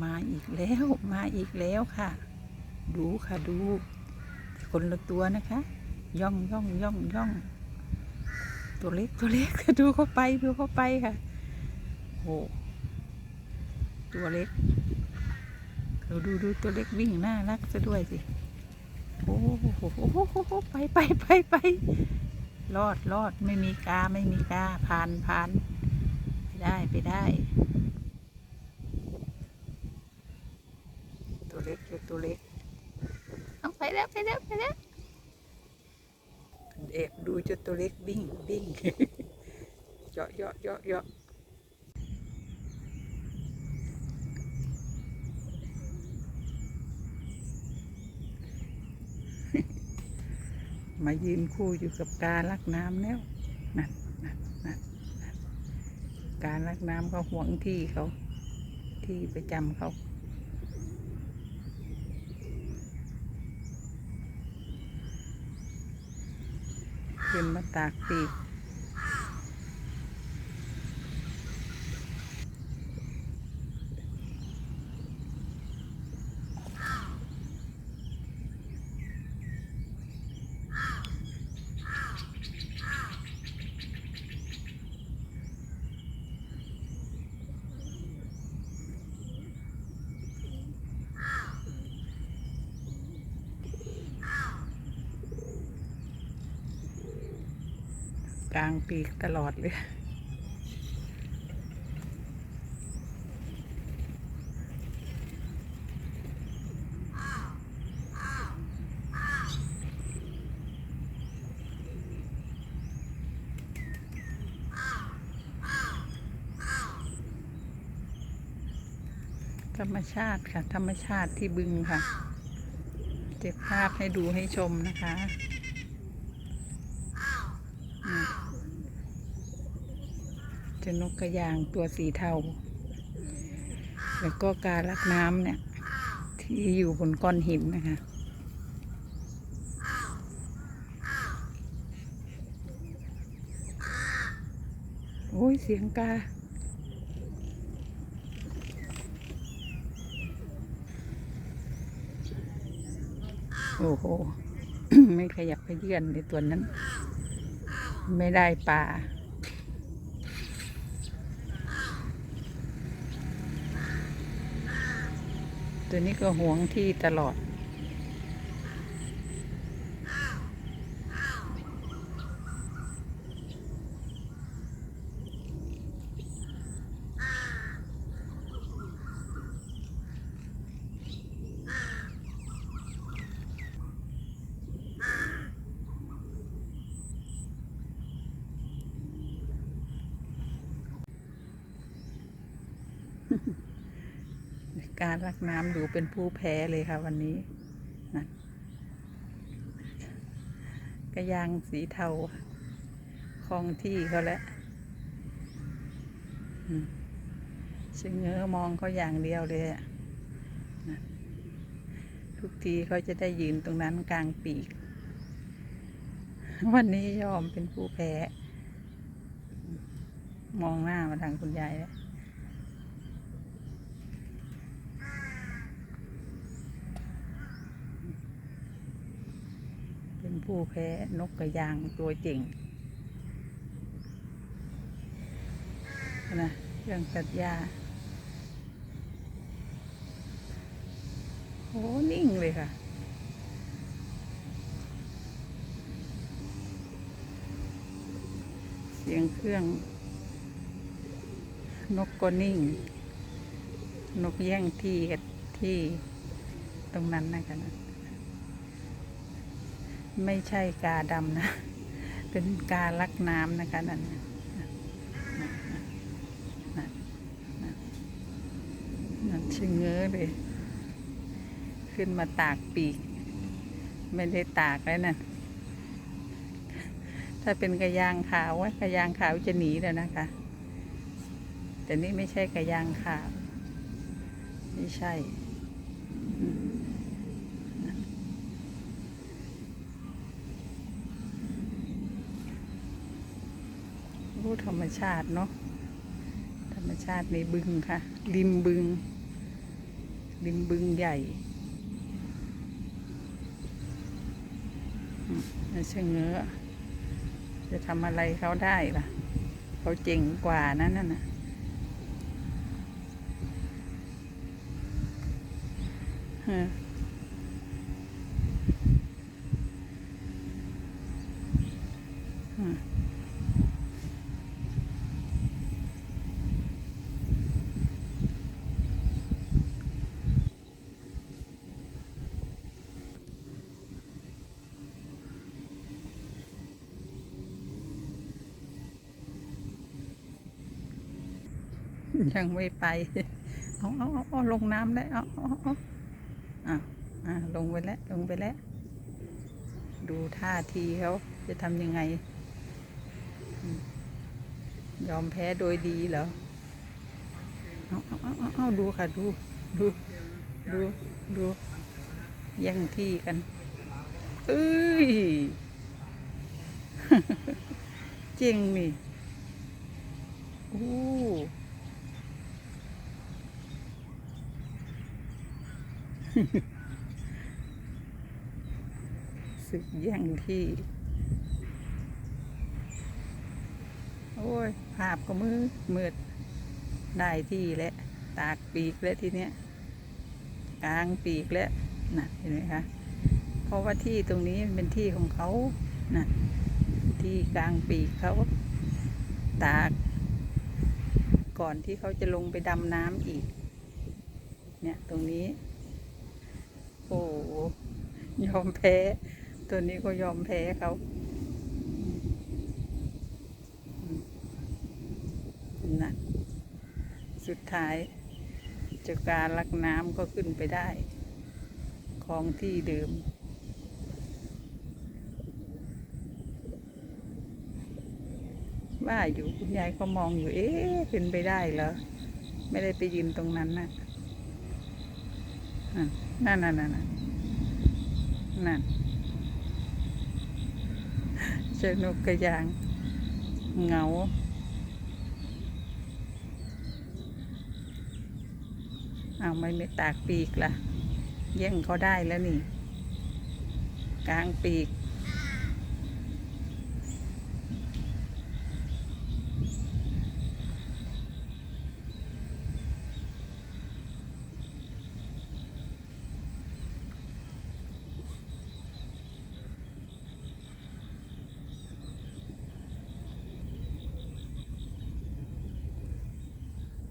มาอีกแล้วมาอีกแล้วค่ะ ดูค่ะดู คนละตัวนะคะ ย่องย่องย่องย่อง ตัวเล็กตัวเล็กดูเข้าไปดูเข้าไปค่ะโอ้ตัวเล็กดูดูดูตัวเล็กวิ่งน่ารักซะด้วยสิโอ้โหไปไปไปไปรอดรอดไม่มีกาไม่มีกาผ่านผ่านไปได้ไปได้ ตัวเล็กเจ้าตัวเล็กเอาไปแล้วไปแล้วไปแล้วเด็กดูเจ้าตัวเล็กวิ่งวิ่งเจาะเจาะเจาะเจาะมายืนคู่อยู่กับการลักน้ำแล้วนั่นนั่นนั่นนั่นการลักน้ำเขาห่วงที่เขา ที่ประจำเขา ขึ้นมา ตากปีก กลางปีกตลอดเลย ธรรมชาติค่ะ ธรรมชาติที่บึงค่ะ เก็บภาพให้ดูให้ชมนะคะอืมเจะนกกระยางตัวสีเทา แล้วก็การลักน้ำเนี่ย ที่อยู่บนก้อนหินนะคะโอ้ย เสียงกา โอ้โห ไม่ขยับขยื่นในตัวนั้น ไม่ได้ปลา ตัวนี้ก็หวงที่ตลอด การรักน้ำดูเป็นผู้แพ้เลยค่ะวันนี้นะกระยางสีเทาคลองที่เขาแล้วอืมชะเง้อมองเขาอย่างเดียวเลยนะทุกทีเขาจะได้ยืนตรงนั้นกลางปีก วันนี้ยอมเป็นผู้แพ้ มองหน้ามาทางคุณยายแล้ว เป็น ผู้แพ้นกกระยางตัวเจ๋งนะเครื่องตัดหญ้าโอ้นิ่งเลยค่ะ เสียงเครื่อง นกก็นิ่ง นกแย่งที่กับที่ตรงนั้นนะคะนะ ไม่ใช่กาดำนะ เป็นกาลักน้ำนะคะนั่นนั่นนั่นนั่นนั่นชะเง้อเลย ขึ้นมาตากปีก ไม่ได้ตากแล้วนั่นถ้าเป็นกระยางขาวว่ากระยางขาวจะหนีแล้วนะคะ แต่นี่ไม่ใช่กระยางขาว ไม่ใช่ รู้ ธรรมชาติเนาะ ธรรมชาติในบึงค่ะ ริมบึง ริมบึงใหญ่ไม่ใช่เงื้อจะทำอะไรเขาได้ล่ะ เขาเจ๋งกว่านั้นน่ะเออม ยังไม่ไป เอาเอาเอาลงน้ำได้เอาเอาเอาอะอะลงไปแล้ว ลงไปแล้ว ดูท่าทีเขาจะทำยังไง ยอมแพ้โดยดีเหรอ เอาเอาเอาเอาเอาดูค่ะ ดู ดู ดู ดูแย่งที่กันเอ้ยเจ๋งนี่ โอ้ สึกแย่งที่ โอ้ย ภาพก็มืดมืดได้ที่แล้วตากปีกแล้วทีเนี้ยกลางปีกแล้วน่ะเห็นไหมคะ เพราะว่าที่ตรงนี้มันเป็นที่ของเขาน่ะที่กลางปีกเขาตาก ก่อนที่เขาจะลงไปดำน้ำอีก เนี่ยตรงนี้ ยอมแพ้ ตัวนี้ก็ยอมแพ้เขานะสุดท้ายเจ้าการลักน้ำก็ขึ้นไปได้คลองที่เดิมว่าอยู่คุณยายก็มองอยู่ เอ๊ะขึ้นไปได้เหรอ ไม่ได้ไปยืนตรงนั้นนะอะ นั่นนั่นนั่นนั่นนั่นเจอนกกระยางเงาเอาไม่ไม่ตากปีกล่ะแย่งเขาได้แล้วนี่ กลางปีก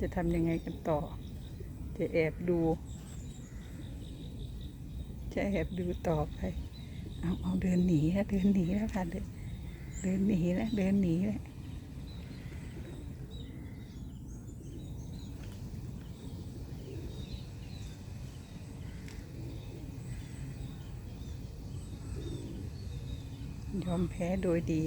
จะทำยังไงกันต่อ จะแอบดู จะแอบดูต่อไป เอาเอาเดินหนีแล้วเดินหนีแล้วค่ะเดินเดินหนีแล้วเดินหนีแล้วยอมแพ้โดยดี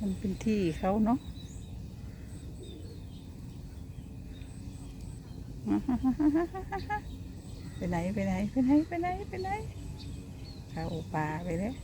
มัน เป็นที่เขาเนาะไปไหนไปไหนไปไหนไปไหนไปไหนเข้าป่าไปแล้ว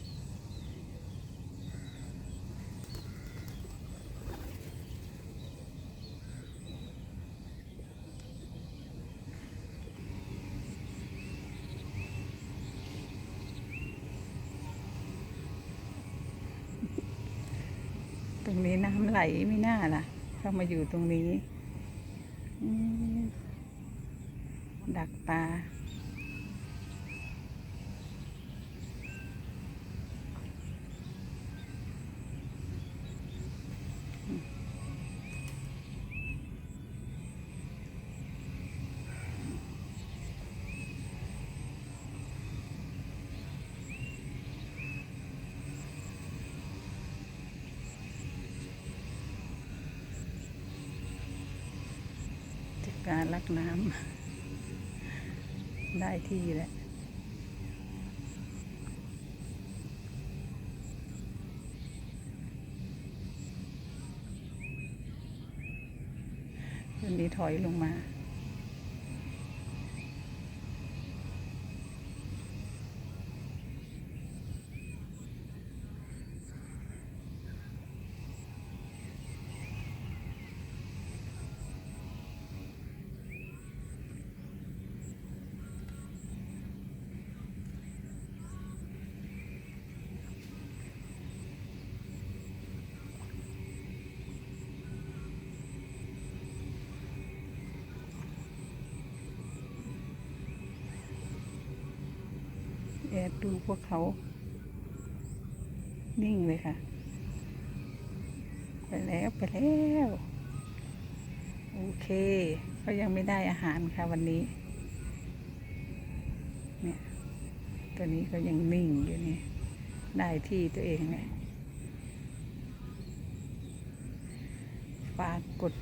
ตรงนี้น้ำ ไหลไม่น่าล่ะ เข้ามาอยู่ตรงนี้ ดักปลา จัด การลักน้ำได้ที่แล้ววันนี้ถอยลงมา อ เนี่ย ดูพวกเขา นิ่งเลยค่ะ ไปแล้วไปแล้ว โอเคเขายังไม่ได้อาหารค่ะวันนี้ เนี่ย ตัวนี้ก็ยังนิ่งอยู่นี่ ได้ที่ตัวเองเนี่ยฝากกด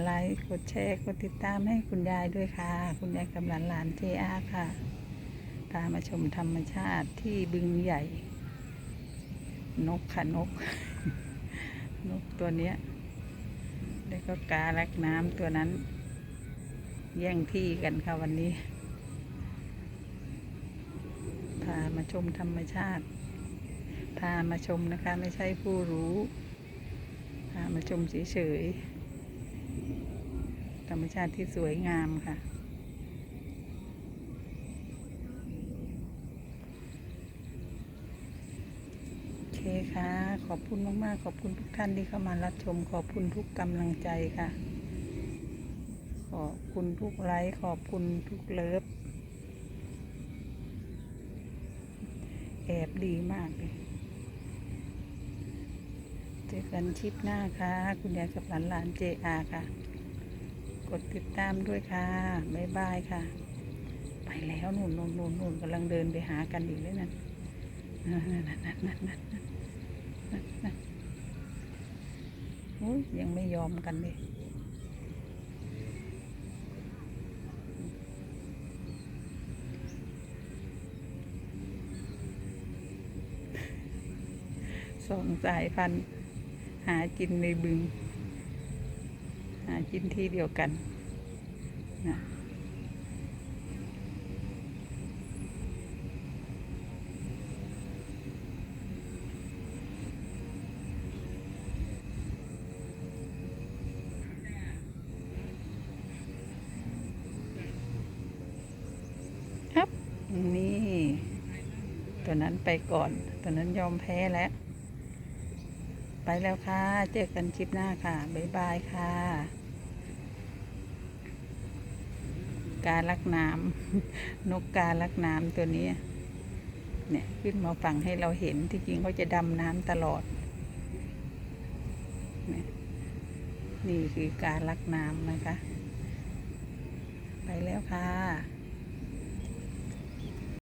ไลค์ กดแชร์ กดติดตามให้คุณยายด้วยค่ะ คุณยายกำลังหลานเจอาค่ะ พามาชมธรรมชาติที่บึงใหญ่ นกค่ะนก นกตัวเนี้ย แล้วก็กาลักน้ำตัวนั้น แย่งที่กันค่ะวันนี้ พามาชมธรรมชาติ พามาชมนะคะ ไม่ใช่ผู้รู้ พามาชมเฉยๆธรรมชาติที่สวยงามค่ะ โอเคค่ะ ขอบคุณมาก ๆ ขอบคุณทุกท่านที่เข้ามารับชม ขอบคุณทุกกำลังใจค่ะ ขอบคุณทุกไลค์ขอบคุณทุกเลิฟแอบดีมากเลยเจอกันคลิปหน้าค่ะ คุณยายกับหลานหลานเจอาค่ะ กดติดตามด้วยค่ะ บ๊ายบายค่ะ ไปแล้วนู่นนู่นนู่นนู่นกำลังเดินไปหากันอีกเลยนั่นนั่นนั่นนั่นนั่น ยังไม่ยอมกันเลยสองสายพันธุ์หากินในบึง หากินที่เดียวกันนะครับ นี่ ตัว นั้นไปก่อน ตัวนั้นยอมแพ้แล้ว ไปแล้วค่ะ เจอกันคลิปหน้าค่ะ บ๊ายบายค่ะ การลักน้ำนกการลักน้ำตัวนี้ เนี่ยขึ้นมาฝั่งให้เราเห็น ที่จริงเขาจะดำน้ำตลอด นี่คือการลักน้ำนะคะ ไปแล้วค่ะ